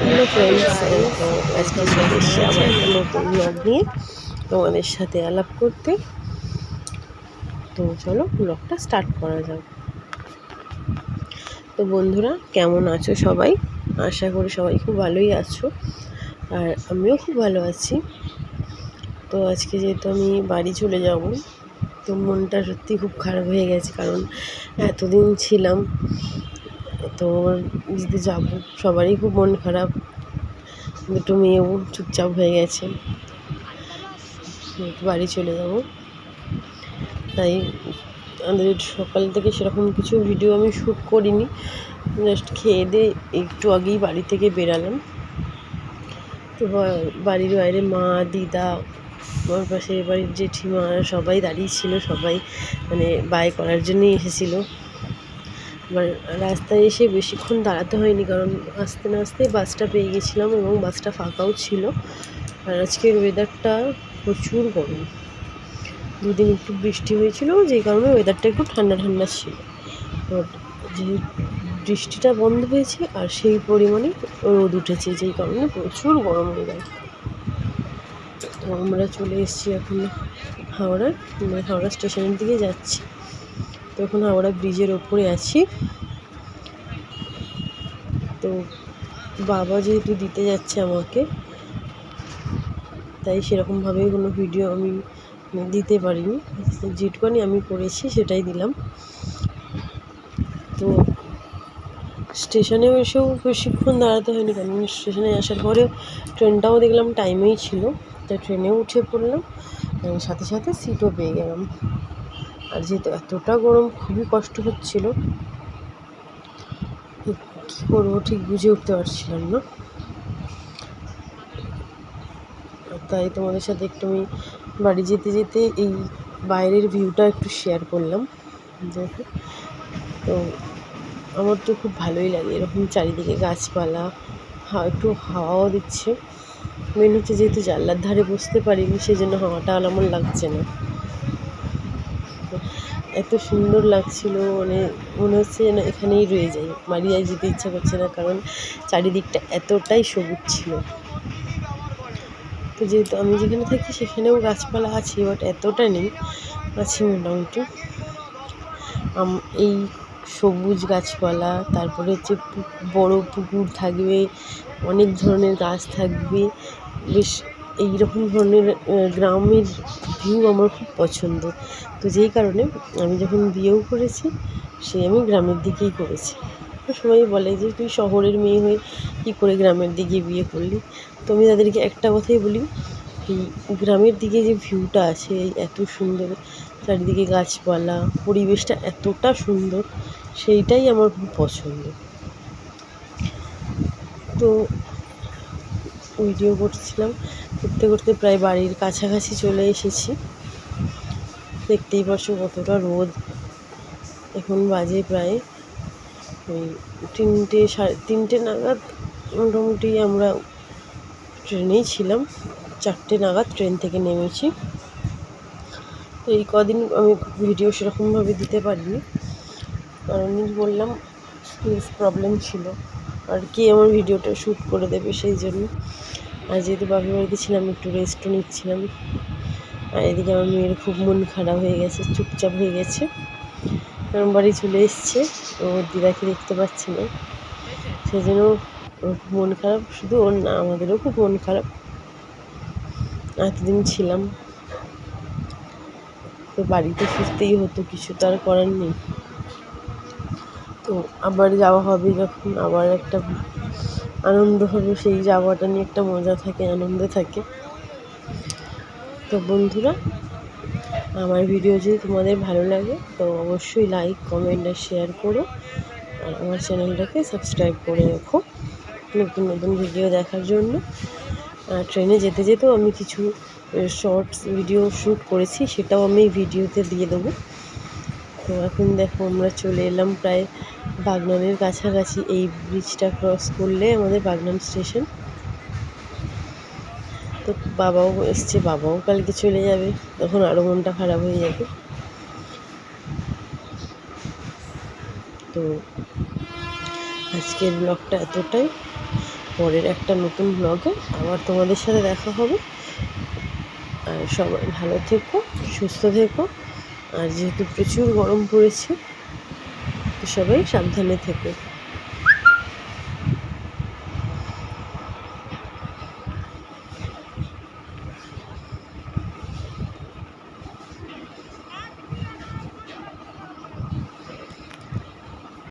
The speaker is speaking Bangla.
হ্যালো ফ্রেন্ডস তো আজকে চলে এসেছি আবার একটা নতুন ব্লগ নিয়ে তোমাদের সাথে আলাপ করতে। তো চলো ব্লগটা স্টার্ট করা যাক। তো বন্ধুরা, কেমন আছো সবাই? আশা করি সবাই খুব ভালোই আছো আর আমিও খুব ভালো আছি। তো আজকে যেহেতু আমি বাড়ি চলে যাব, তো মনটা সত্যি খুব খারাপ হয়ে গেছে কারণ এতদিন ছিলাম। তো যদি যাব। সবারই খুব মন খারাপ। দুটো মেয়েও চুপচাপ হয়ে গেছে। বাড়ি চলে যাব। তাই আমাদের সকাল থেকে সেরকম কিছু ভিডিও আমি শ্যুট করিনি। জাস্ট খেয়ে দিয়ে একটু আগেই বাড়ি থেকে বেরালাম। তো বাড়ির বাইরে মা, দিদা, আমার পাশে বাড়ির জেঠিমা সবাই দাঁড়িয়ে ছিল। সবাই মানে বাই করার জন্যই এসেছিল। এবার রাস্তায় এসে বেশিক্ষণ দাঁড়াতে হয়নি কারণ আস্তে না আস্তে বাসটা পেয়ে গেছিলাম এবং বাসটা ফাঁকাও ছিল। আর আজকের ওয়েদারটা প্রচুর গরম। দুদিন একটু বৃষ্টি হয়েছিল, যেই কারণে ওয়েদারটা একটু ঠান্ডা ঠান্ডা ছিল। যে বৃষ্টিটা বন্ধ হয়েছে আর সেই পরিমাণে রোদ উঠেছে, যেই কারণে প্রচুর গরম হয়ে যায় তো আমরা চলে এসেছি এখন হাওড়ার হাওড়া স্টেশনের দিকে যাচ্ছি। তো এখন হাওড়া ব্রিজের ওপরে আছি। তো বাবা যেহেতু দিতে যাচ্ছে আমাকে, তাই সেরকমভাবে কোনো ভিডিও আমি দিতে পারিনি। যেটুকানি আমি করেছি সেটাই দিলাম। তো স্টেশনে এসেও বেশিক্ষণ দাঁড়াতে হয়নি, কারণ স্টেশনে আসার পরেও ট্রেনটাও দেখলাম টাইমেই ছিল তাই ট্রেনেও উঠে পড়লাম। সাথে সাথে সিটও পেয়ে গেলাম। আর যেহেতু এতটা গরম, খুবই কষ্ট হচ্ছিল। কী করব, ঠিক বুঝে উঠতে পারছিলাম না। তাই তোমাদের সাথে একটু আমি বাড়ি যেতে যেতে এই বাইরের ভিউটা একটু শেয়ার করলাম। তো আমার তো খুব ভালোই লাগে। এরকম চারিদিকে গাছপালা একটু হাওয়াও দিচ্ছে। মেন হচ্ছে যেহেতু জানলার ধারে বসতে পারিনি সেই জন্য হাওয়াটা আমার লাগছে না। এত সুন্দর লাগছিল মানে মনে হচ্ছে যেন এখানেই রয়ে যাই। আর যেতে ইচ্ছা করছে না, কারণ চারিদিকটা এতটাই সবুজ ছিল। তো যেহেতু আমি যেখানে থাকি, সেখানেও গাছপালা আছে বাট এতটা নেই। আছে মোটামুটি। এই সবুজ গাছপালা, তারপরে হচ্ছে বড় পুকুর থাকবে, অনেক ধরনের গাছ থাকবে। বেশ এইরকম ধরনের গ্রামের ভিউ আমার খুব পছন্দ। তো যেই কারণে আমি যখন বিয়েও করেছি, সে আমি গ্রামের দিকেই করেছি। সবাই বলে যে, তুই শহরের মেয়ে হয়ে কী করে গ্রামের দিকে বিয়ে করলি? তো আমি তাদেরকে একটা কথাই বলি এই গ্রামের দিকে যে ভিউটা আছে, এত সুন্দর, চারিদিকে গাছপালা, পরিবেশটা এতটা সুন্দর, সেইটাই আমার খুব পছন্দ। তো ভিডিও করছিলাম, করতে করতে প্রায় বাড়ির কাছাকাছি চলে এসেছি। দেখতেই পারছ কতটা রোদ। এখন বাজে প্রায় ওই তিনটে সাড়ে তিনটে নাগাদ মোটামুটি আমরা ট্রেনেই ছিলাম। চারটে নাগাদ ট্রেন থেকে নেমেছি। তো এই কদিন আমি ভিডিও সেরকমভাবে দিতে পারিনি। কারণ বললাম স্পেস প্রবলেম ছিল। আর কে আমার ভিডিওটা শ্যুট করে দেবে সেই জন্য। আর যেহেতু বাপের বাড়িতে ছিলাম, একটু রেস্টও নিচ্ছিলাম। আর এদিকে আমার মেয়ের খুব মন খারাপ হয়ে গেছে, চুপচাপ হয়ে গেছে। কারণ বাড়ি চলে এসছে, ও দিদাকে দেখতে পাচ্ছি না। সেই জন্য ওর মন খারাপ, শুধু ওর না, আমাদেরও খুব মন খারাপ। এতদিন ছিলাম। তো বাড়িতে ফিরতেই হতো, কিছু তো আর করার নেই। তো আবার যাওয়া হবে যখন, আবার একটা আনন্দ হবে, সেই যাওয়াটা নিয়ে একটা মজা থাকে, আনন্দ থাকে। তো বন্ধুরা, আমার ভিডিও যদি তোমাদের ভালো লাগে, তো অবশ্যই লাইক কমেন্ট আর শেয়ার করো। আর আমার চ্যানেলটাকে সাবস্ক্রাইব করে রেখো। নতুন নতুন ভিডিও দেখার জন্য। ট্রেনে যেতে যেতেও আমি কিছু শর্টস ভিডিও শ্যুট করেছি, সেটাও আমি ভিডিওতে দিয়ে দেবো। তো এখন দেখো আমরা চলে এলাম প্রায় বাগনানের কাছাকাছি, এই ব্রিজটা ক্রস করলে আমাদের বাগনান স্টেশন তো বাবাও এসছে, বাবাও কালকে চলে যাবে, তখন আরও মনটা খারাপ হয়ে যাবে। তো আজকের ব্লগটা এতটাই। পরের একটা নতুন ব্লগে আবার তোমাদের সাথে দেখা হবে। আর সবাই ভালো থেকো, সুস্থ থেকো। আর যেহেতু প্রচুর গরম পড়েছে সবাই সাবধানে থেকো।